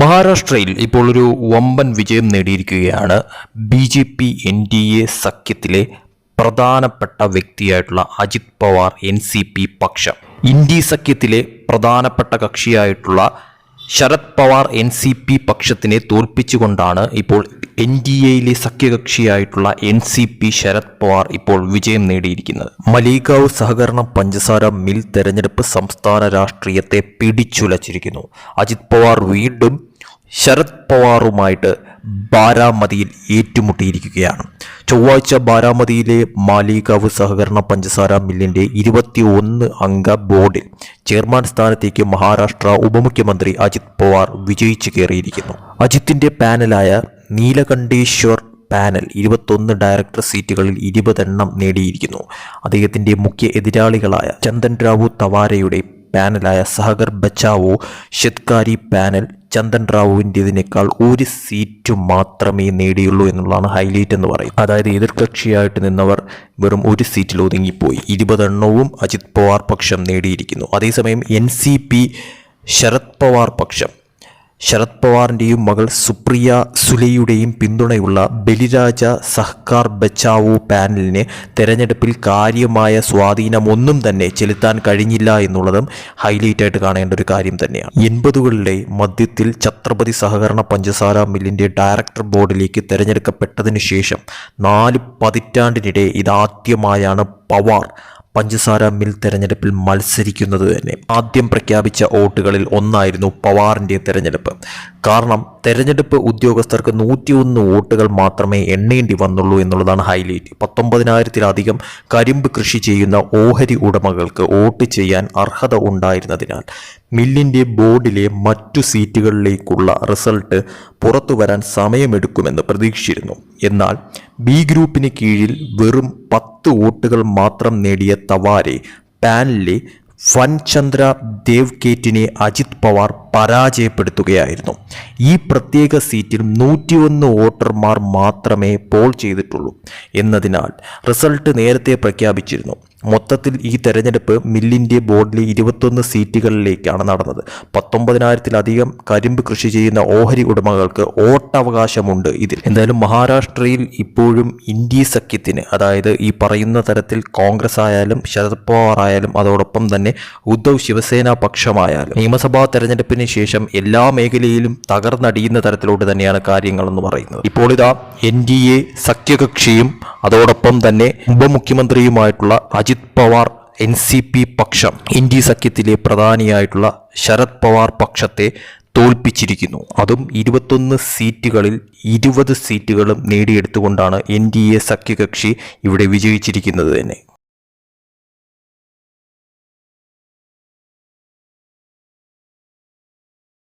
മഹാരാഷ്ട്രയിൽ ഇപ്പോൾ ഒരു വമ്പൻ വിജയം നേടിയിരിക്കുകയാണ് B J P N D A സഖ്യത്തിലെ പ്രധാനപ്പെട്ട വ്യക്തിയായിട്ടുള്ള Ajit Pawar N C P പക്ഷം. ഇന്ത്യ സഖ്യത്തിലെ പ്രധാനപ്പെട്ട കക്ഷിയായിട്ടുള്ള Sharad Pawar N C P പക്ഷത്തിനെ തോൽപ്പിച്ചുകൊണ്ടാണ് ഇപ്പോൾ എൻ ഡി എയിലെ സഖ്യകക്ഷിയായിട്ടുള്ള N C P Sharad Pawar ഇപ്പോൾ വിജയം നേടിയിരിക്കുന്നത്. മലീഗാവ് സഹകരണ പഞ്ചസാര മിൽ തെരഞ്ഞെടുപ്പ് സംസ്ഥാന രാഷ്ട്രീയത്തെ പിടിച്ചുലച്ചിരിക്കുന്നു. അജിത് പവാർ വീണ്ടും ശരത് പവാറുമായിട്ട് ബാരാമതിയിൽ ഏറ്റുമുട്ടിയിരിക്കുകയാണ്. ചൊവ്വാഴ്ച ബാരാമതിയിലെ മാലികാവ് സഹകരണ പഞ്ചസാര മില്ലിന്റെ ഇരുപത്തി ഒന്ന് അംഗ ബോർഡിൽ ചെയർമാൻ സ്ഥാനത്തേക്ക് മഹാരാഷ്ട്ര ഉപമുഖ്യമന്ത്രി അജിത് പവാർ വിജയിച്ചു കയറിയിരിക്കുന്നു. അജിത്തിന്റെ പാനലായ നീലകണ്ഠേശ്വർ പാനൽ ഇരുപത്തൊന്ന് ഡയറക്ടർ സീറ്റുകളിൽ ഇരുപതെണ്ണം നേടിയിരിക്കുന്നു. അദ്ദേഹത്തിന്റെ മുഖ്യ എതിരാളികളായ ചന്ദൻ റാവു തവാരയുടെ പാനലായ സഹകർ ബച്ചാവോ ഷെത്കാരി പാനൽ ചന്ദൻ റാവുവിന്റെതിനേക്കാൾ ഒരു സീറ്റ് മാത്രമേ നേടിയുള്ളൂ എന്നുള്ളതാണ് ഹൈലൈറ്റ് എന്ന് പറയുന്നത്. അതായത് എതിർകക്ഷിയായിട്ട് നിന്നവർ വെറും ഒരു സീറ്റിൽ ഒതുങ്ങിപ്പോയി. ഇരുപതെണ്ണവും അജിത് പവാർ പക്ഷം നേടിയിരിക്കുന്നു. അതേസമയം N C P Sharad Pawar പക്ഷം. ശരത് പവാറിന്റെയും മകൾ സുപ്രിയ സുലയുടെയും പിന്തുണയുള്ള ബലിരാജ സഹ്കാർ ബച്ചാവോ പാനലിന് തെരഞ്ഞെടുപ്പിൽ കാര്യമായ സ്വാധീനമൊന്നും തന്നെ ചെലുത്താൻ കഴിഞ്ഞില്ല എന്നുള്ളതും ഹൈലൈറ്റായിട്ട് കാണേണ്ട ഒരു കാര്യം തന്നെയാണ്. എൺപതുകളിലെ മധ്യത്തിൽ ഛത്രപതി സഹകരണ പഞ്ചസാര മില്ലിന്റെ ഡയറക്ടർ ബോർഡിലേക്ക് തിരഞ്ഞെടുക്കപ്പെട്ടതിന് ശേഷം നാല് പതിറ്റാണ്ടിനിടെ ഇതാദ്യമായാണ് പവാർ പഞ്ചസാര മിൽ തെരഞ്ഞെടുപ്പിൽ മത്സരിക്കുന്നത് തന്നെ. ആദ്യം പ്രഖ്യാപിച്ച വോട്ടുകളിൽ ഒന്നായിരുന്നു പവാറിന്റെ തെരഞ്ഞെടുപ്പ്. കാരണം തെരഞ്ഞെടുപ്പ് ഉദ്യോഗസ്ഥർക്ക് നൂറ്റിയൊന്ന് വോട്ടുകൾ മാത്രമേ എണ്ണേണ്ടി വന്നുള്ളൂ എന്നുള്ളതാണ് ഹൈലൈറ്റ്. പത്തൊമ്പതിനായിരത്തിലധികം കരിമ്പ് കൃഷി ചെയ്യുന്ന ഓഹരി ഉടമകൾക്ക് വോട്ട് ചെയ്യാൻ അർഹത ഉണ്ടായിരുന്നതിനാൽ മില്ലിന്റെ ബോർഡിലെ മറ്റു സീറ്റുകളിലേക്കുള്ള റിസൾട്ട് പുറത്തു വരാൻ സമയമെടുക്കുമെന്ന് പ്രതീക്ഷിച്ചിരുന്നു. എന്നാൽ ബി ഗ്രൂപ്പിന് കീഴിൽ വെറും പത്ത് വോട്ടുകൾ മാത്രം നേടിയ തവാരെ പാനലിലെ ഫൻചന്ദ്ര ദേവ്കേറ്റിനെ അജിത് പവാർ പരാജയപ്പെടുത്തുകയായിരുന്നു. ഈ പ്രത്യേക സീറ്റിൽ നൂറ്റിയൊന്ന് വോട്ടർമാർ മാത്രമേ പോൾ ചെയ്തിട്ടുള്ളൂ എന്നതിനാൽ റിസൾട്ട് നേരത്തെ പ്രഖ്യാപിച്ചിരുന്നു. മൊത്തത്തിൽ ഈ തെരഞ്ഞെടുപ്പ് മില്ലിന്റെ ബോർഡിലെ ഇരുപത്തൊന്ന് സീറ്റുകളിലേക്കാണ് നടന്നത്. പത്തൊമ്പതിനായിരത്തിലധികം കരിമ്പ് കൃഷി ചെയ്യുന്ന ഓഹരി ഉടമകൾക്ക് വോട്ടവകാശമുണ്ട് ഇതിൽ. എന്തായാലും മഹാരാഷ്ട്രയിൽ ഇപ്പോഴും ഇന്ത്യ സഖ്യത്തിന് അതായത് ഈ പറയുന്ന തരത്തിൽ കോൺഗ്രസ് ആയാലും ശരത് പവാർ ആയാലും അതോടൊപ്പം തന്നെ ഉദ്ധവ് ശിവസേന പക്ഷമായാലും നിയമസഭാ തെരഞ്ഞെടുപ്പിന് ശേഷം എല്ലാ മേഖലയിലും തകർന്നടിയുന്ന തരത്തിലോട്ട് തന്നെയാണ് കാര്യങ്ങളെന്ന് പറയുന്നത്. ഇപ്പോൾ ഇതാ എൻ ഡി എ സഖ്യകക്ഷിയും അതോടൊപ്പം തന്നെ ഉപമുഖ്യമന്ത്രിയുമായിട്ടുള്ള Ajit Pawar N C P പക്ഷം. ഇന്ത്യ സഖ്യത്തിലെ പ്രധാനിയായിട്ടുള്ള ശരത് പവാർ പക്ഷത്തെ തോൽപ്പിച്ചിരിക്കുന്നു. അതും ഇരുപത്തൊന്ന് സീറ്റുകളിൽ ഇരുപത് സീറ്റുകളും നേടിയെടുത്തുകൊണ്ടാണ് എൻ ഡി എ സഖ്യകക്ഷി ഇവിടെ വിജയിച്ചിരിക്കുന്നത് തന്നെ.